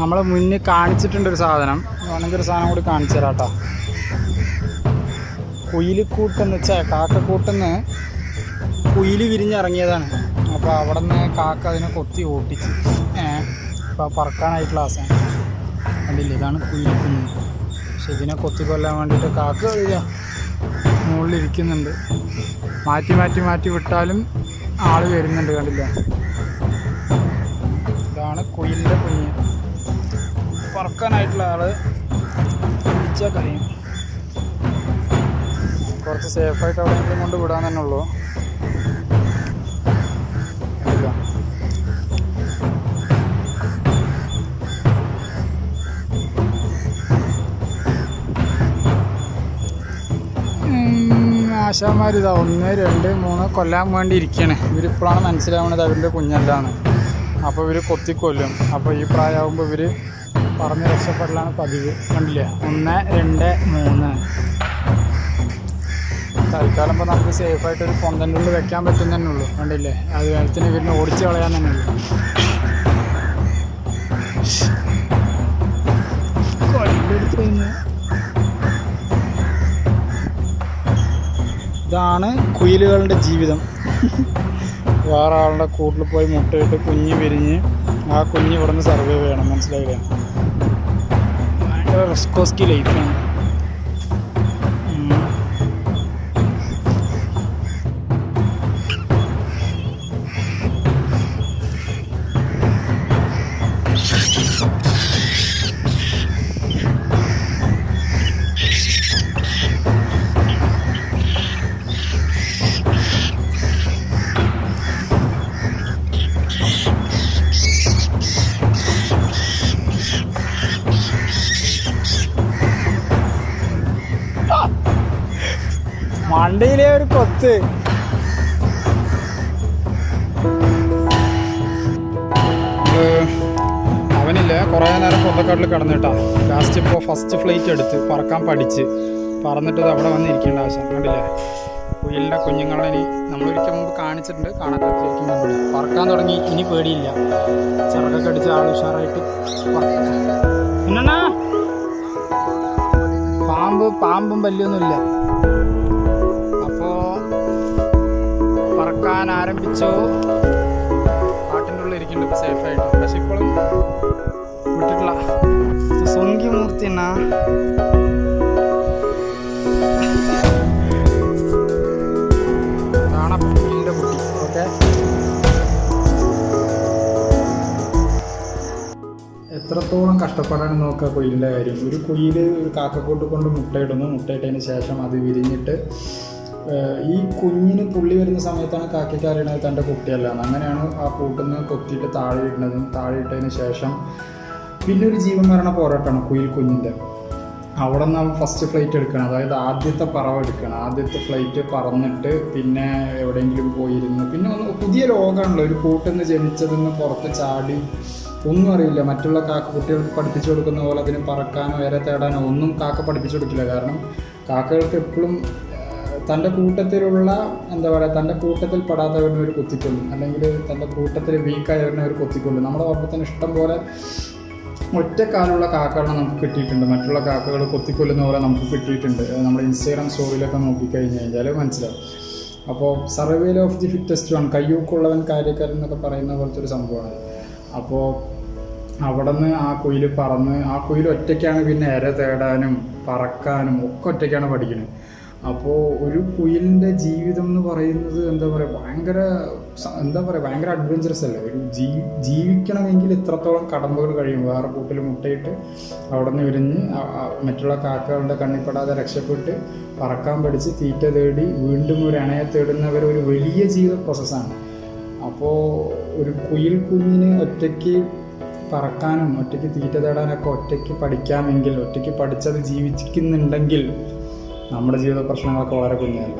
നമ്മൾ മുന്നിൽ കാണിച്ചിട്ടുണ്ട് ഒരു സാധനം. വേണമെങ്കിൽ ഒരു സാധനം കൂടി കാണിച്ചു തരാം കേട്ടോ കുയിലിക്കൂട്ടെന്ന് വെച്ചാൽ കാക്കക്കൂട്ടെന്ന് കുയിൽ വിരിഞ്ഞിറങ്ങിയതാണ്. അപ്പോൾ അവിടെ നിന്ന് കാക്ക അതിനെ കൊത്തി ഓട്ടിച്ച്. അപ്പോൾ പറക്കാനായിട്ടുള്ള ആസാണ് കണ്ടില്ല? ഇതാണ് കുയിലിക്കുന്നത് പക്ഷെ ഇതിനെ കൊത്തി കൊല്ലാൻ വേണ്ടിയിട്ട് കാക്ക മുകളിലിരിക്കുന്നുണ്ട്. മാറ്റി മാറ്റി മാറ്റി വിട്ടാലും ആൾ വരുന്നുണ്ട് കണ്ടില്ല? ഇതാണ് കുയിലിന്റെ കുഞ്ഞ് പറക്കാനായിട്ടുള്ള ആൾ പിടിച്ചാൽ കഴിയും. കുറച്ച് സേഫായിട്ട് എവിടെയെങ്കിലും കൊണ്ട് വിടാൻ തന്നെ ഉള്ളൂ. ആശാന്മാർ ഇതാ ഒന്ന് രണ്ട് മൂന്ന് കൊല്ലാൻ വേണ്ടി ഇരിക്കുകയാണ് ഇവരിപ്പോഴാണ് മനസ്സിലാവുന്നത് അവരുടെ കുഞ്ഞല്ലാണ് അപ്പോൾ ഇവർ കൊത്തിക്കൊല്ലും. അപ്പോൾ ഈ പ്രായമാകുമ്പോൾ ഇവർ പറഞ്ഞ് രക്ഷപ്പെടലാണ് പതിവ്. കണ്ടില്ല? ഒന്ന് രണ്ട് മൂന്ന്. തൽക്കാലം ഇപ്പോൾ നമുക്ക് സേഫായിട്ട് ഒരു പൊന്തന്റെ ഉള്ളിൽ വെക്കാൻ പറ്റും തന്നെ ഉള്ളൂ. കണ്ടില്ലേ? അത് വെള്ളത്തിന് ഇവരിനെ ഓടിച്ച് കളയാൻ തന്നെ ഉള്ളൂ. ഇതാണ് കുയിലുകളുടെ ജീവിതം. വേറെ ആളുടെ കൂട്ടിൽ പോയി മുട്ടയിട്ട് കുഞ്ഞ് വിരിഞ്ഞ് ആ കുഞ്ഞ് ഇവിടുന്ന് സർവൈവ് ചെയ്യണം. മനസ്സിലായില്ലേ? ഭയങ്കര റിസ്കോസ്കി ലൈഫാണ് മണ്ടയിലെ ഒരു കൊത്ത്. അവനില്ല കുറേ നേരം പൊന്തക്കാട്ടിൽ കിടന്നിട്ടാ ലാസ്റ്റ് ഇപ്പോൾ ഫസ്റ്റ് ഫ്ലൈറ്റ് എടുത്ത് പറക്കാൻ പഠിച്ച്. പറന്നിട്ട് അവിടെ അവിടെ വന്നിരിക്കേണ്ട ആവശ്യം. കണ്ടില്ലേ? കുയിലിന്റെ കുഞ്ഞുങ്ങളെ ഇനി നമ്മളൊരിക്കൽ മുമ്പ് കാണിച്ചിട്ടുണ്ട്. കാണാൻ ശരിക്കും പറക്കാൻ തുടങ്ങി ഇനി പേടിയില്ല. ചിറകൊക്കെ അടിച്ച് ആൾ ഉഷാറായിട്ട് പാമ്പ് പാമ്പും വലിയൊന്നുമില്ല പറക്കാൻ ആരംഭിച്ചു. കാട്ടിന്റെ ഉള്ളിൽ ഇരിക്കുന്നുണ്ട് ഇപ്പോൾ സേഫായിട്ട് പക്ഷെ ഇപ്പോഴും വിട്ടിട്ടില്ല. സ്വങ്കി മൂർത്തി എന്നാ ഇതാണ് കുട്ടി ഓക്കെ. എത്രത്തോളം കഷ്ടപ്പെടാൻ നോക്കുക കുയിലിന്റെ കാര്യം? ഒരു കുയിൽ ഒരു കാക്കക്കൂട്ട് കൊണ്ട് മുട്ടയിടുന്നു. മുട്ടയിട്ടതിന് ശേഷം അത് വിരിഞ്ഞിട്ട് ഈ കുഞ്ഞിന് പുള്ളി വരുന്ന സമയത്താണ് കാക്കയ്ക്ക് അറിയണത് തന്റെ കുട്ടിയല്ല അങ്ങനെയാണ് ആ കൂട്ടിൽ നിന്ന് കൊത്തിയിട്ട് താഴെ ഇടുന്നതും താഴെ ഇട്ടതിന് ശേഷം പിന്നെ ഒരു ജീവൻ മരണ പോരാട്ടമാണ് കുയിൽ കുഞ്ഞിന്റെ. അവിടെ നിന്ന് ഫസ്റ്റ് ഫ്ലൈറ്റ് എടുക്കണം അതായത് ആദ്യത്തെ പറവ് എടുക്കണം ആദ്യത്തെ ഫ്ലൈറ്റ് പറന്നിട്ട് പിന്നെ എവിടെയെങ്കിലും പോയിരുന്ന്. പിന്നെ ഒന്ന് പുതിയ ലോകമാണല്ലോ. ഒരു കൂട്ടിൽ നിന്ന് ജനിച്ചതിൽ നിന്ന് പുറത്ത് ചാടി ഒന്നും അറിയില്ല. മറ്റുള്ള കാക്ക കുട്ടികൾക്ക് പഠിപ്പിച്ചു കൊടുക്കുന്ന പോലെ അതിന് പറക്കാനോ ഇര തേടാനോ ഒന്നും കാക്ക പഠിപ്പിച്ചു കൊടുക്കില്ല. കാരണം കാക്കകൾക്ക് എപ്പോഴും തന്റെ കൂട്ടത്തിലുള്ള എന്താ പറയുക തന്റെ കൂട്ടത്തിൽ പെടാത്തവരിനെ ഒരു കൊത്തിക്കൊള്ളും അല്ലെങ്കിൽ തന്റെ കൂട്ടത്തിൽ വീക്കായവരിനെ ഒരു കൊത്തിക്കൊല്ലും നമ്മുടെ ഓർമ്മത്തിന് ഇഷ്ടം പോലെ ഒറ്റക്കാലുള്ള കാക്കകളെ നമുക്ക് കിട്ടിയിട്ടുണ്ട്. മറ്റുള്ള കാക്കകൾ കൊത്തിക്കൊല്ലുന്ന പോലെ നമുക്ക് കിട്ടിയിട്ടുണ്ട്. നമ്മുടെ ഇൻസ്റ്റാഗ്രാം സ്റ്റോറിയിലൊക്കെ നോക്കിക്കഴിഞ്ഞ് കഴിഞ്ഞാൽ മനസ്സിലാവും. അപ്പോൾ survival of the fittest one കയ്യൂക്കുള്ളവൻ കാര്യക്കാരൻ എന്നൊക്കെ പറയുന്ന പോലത്തെ ഒരു സംഭവമാണ്. അപ്പോൾ അവിടെ നിന്ന് ആ കുയിൽ പറന്ന് ആ കുയിൽ ഒറ്റയ്ക്കാണ് പിന്നെ ഇര തേടാനും പറക്കാനും ഒക്കെ ഒറ്റയ്ക്കാണ് പഠിക്കുന്നത് അപ്പോൾ ഒരു കുയിലിന്റെ ജീവിതം എന്ന് പറയുന്നത് എന്താ പറയുക ഭയങ്കര എന്താ പറയുക ഭയങ്കര അഡ്വഞ്ചറസ് അല്ലേ? ഒരു ജീ ജീവിക്കണമെങ്കിൽ ഇത്രത്തോളം കടമ്പകൾ കഴിയും. വേറെ കൂട്ടിൽ മുട്ടയിട്ട് അവിടെ നിന്ന് വിരിഞ്ഞ് മറ്റുള്ള കാക്കകളുടെ കണ്ണിപ്പെടാതെ രക്ഷപ്പെട്ട് പറക്കാൻ പഠിച്ച് തീറ്റ തേടി വീണ്ടും ഒരു അണയെ തേടുന്നവർ ഒരു വലിയ ജീവിത പ്രോസസ്സാണ് അപ്പോൾ ഒരു കുയിൽ കുഞ്ഞിന് ഒറ്റയ്ക്ക് പറക്കാനും ഒറ്റയ്ക്ക് തീറ്റ തേടാനൊക്കെ ഒറ്റയ്ക്ക് പഠിക്കാമെങ്കിൽ ഒറ്റയ്ക്ക് പഠിച്ചത് ജീവിക്കുന്നുണ്ടെങ്കിൽ നമ്മുടെ ജീവിത പ്രശ്നങ്ങളൊക്കെ വളരെ കുഞ്ഞല്ല